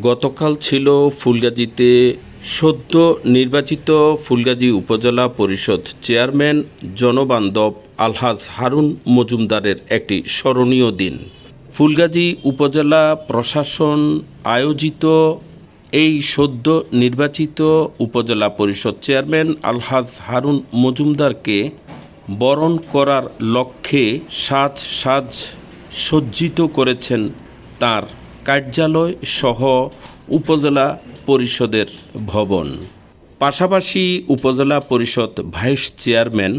গতকাল ছিল ফুলগাজীতে সদ্য নির্বাচিত ফুলগাজী উপজেলা পরিষদ চেয়ারম্যান জনবান্ধব আলহাজ হারুন মজুমদারের একটি স্মরণীয় দিন। ফুলগাজী উপজেলা প্রশাসন আয়োজিত এই সদ্য নির্বাচিত উপজেলা পরিষদ চেয়ারম্যান আলহাজ হারুন মজুমদারকে বরণ করার লক্ষ্যে সাজ সাজ সজ্জিত করেছেন তার কার্যালয় সহ উপজেলা পরিষদের ভবন। পাশাপাশি উপজেলা পরিষদ ভাইস চেয়ারম্যান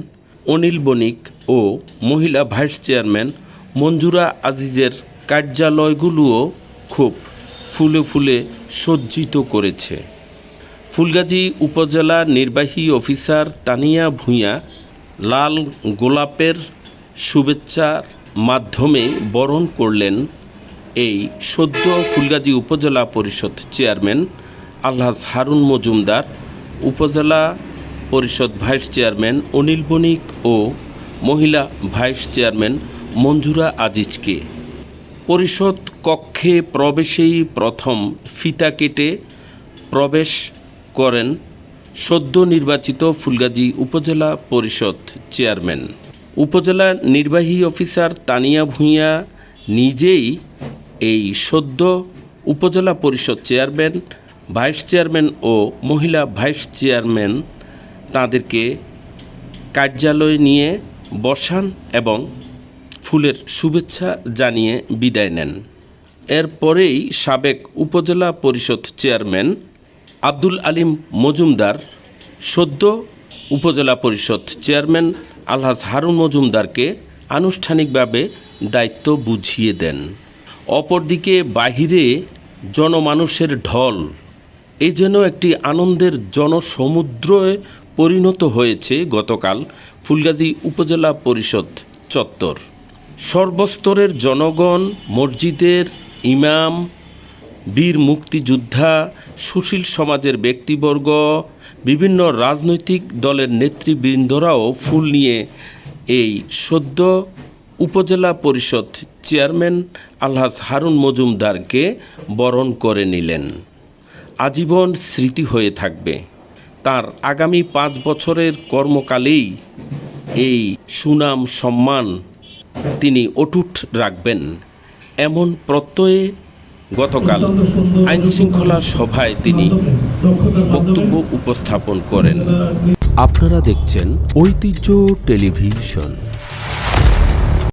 অনিল বণিক ও মহিলা ভাইস চেয়ারম্যান মঞ্জুরা আজিজের কার্যালয়গুলোও খুব ফুলে ফুলে সজ্জিত করেছে। ফুলগাজী উপজেলা নির্বাহী অফিসার তানিয়া ভূঁইয়া লাল গোলাপের শুভেচ্ছার মাধ্যমে বরণ করলেন এই সদ্য ফুলগাজী উপজেলা পরিষদ চেয়ারম্যান আলহাজ হারুন মজুমদার, উপজেলা পরিষদ ভাইস চেয়ারম্যান অনিল বণিক ও মহিলা ভাইস চেয়ারম্যান মঞ্জুরা আজিজকে। পরিষদ কক্ষে প্রবেশেই প্রথম ফিতা কেটে প্রবেশ করেন সদ্য নির্বাচিত ফুলগাজী উপজেলা পরিষদ চেয়ারম্যান। উপজেলা নির্বাহী অফিসার তানিয়া ভূঁইয়া নিজেই এই সদ্য উপজেলা পরিষদ চেয়ারম্যান, ভাইস চেয়ারম্যান ও মহিলা ভাইস চেয়ারম্যান তাদেরকে কার্যালয়ে নিয়ে বসান এবং ফুলের শুভেচ্ছা জানিয়ে বিদায় নেন। এরপরেই সাবেক উপজেলা পরিষদ চেয়ারম্যান আব্দুল আলিম মজুমদার, সদ্য উপজেলা পরিষদ চেয়ারম্যান আলহাজ হারুন মজুমদারকে আনুষ্ঠানিকভাবে দায়িত্ব বুঝিয়ে দেন। অপরদিকে বাহিরে জনমানুষের ঢল, এ যেন একটি আনন্দের জনসমুদ্রে পরিণত হয়েছে গতকাল ফুলগাজী উপজেলা পরিষদ চত্বর। সর্বস্তরের জনগণ, মসজিদের ইমাম, বীর মুক্তিযোদ্ধা, সুশীল সমাজের ব্যক্তিবর্গ, বিভিন্ন রাজনৈতিক দলের নেতৃবৃন্দরাও ফুল নিয়ে এই সদ্য উপজেলা পরিষদ চেয়ারম্যান আলহাজ হারুন মজুমদারকে বরণ করে নিলেন। আজীবন স্মৃতি হয়ে থাকবে। তার আগামী পাঁচ বছরের কর্মকালেই এই সুনাম সম্মান তিনি অটুট রাখবেন। এমন প্রত্যয়ে গতকাল আইনশৃঙ্খলা সভায় তিনি বক্তব্য উপস্থাপন করেন। আপনারা দেখছেন ঐতিহ্য টেলিভিশন।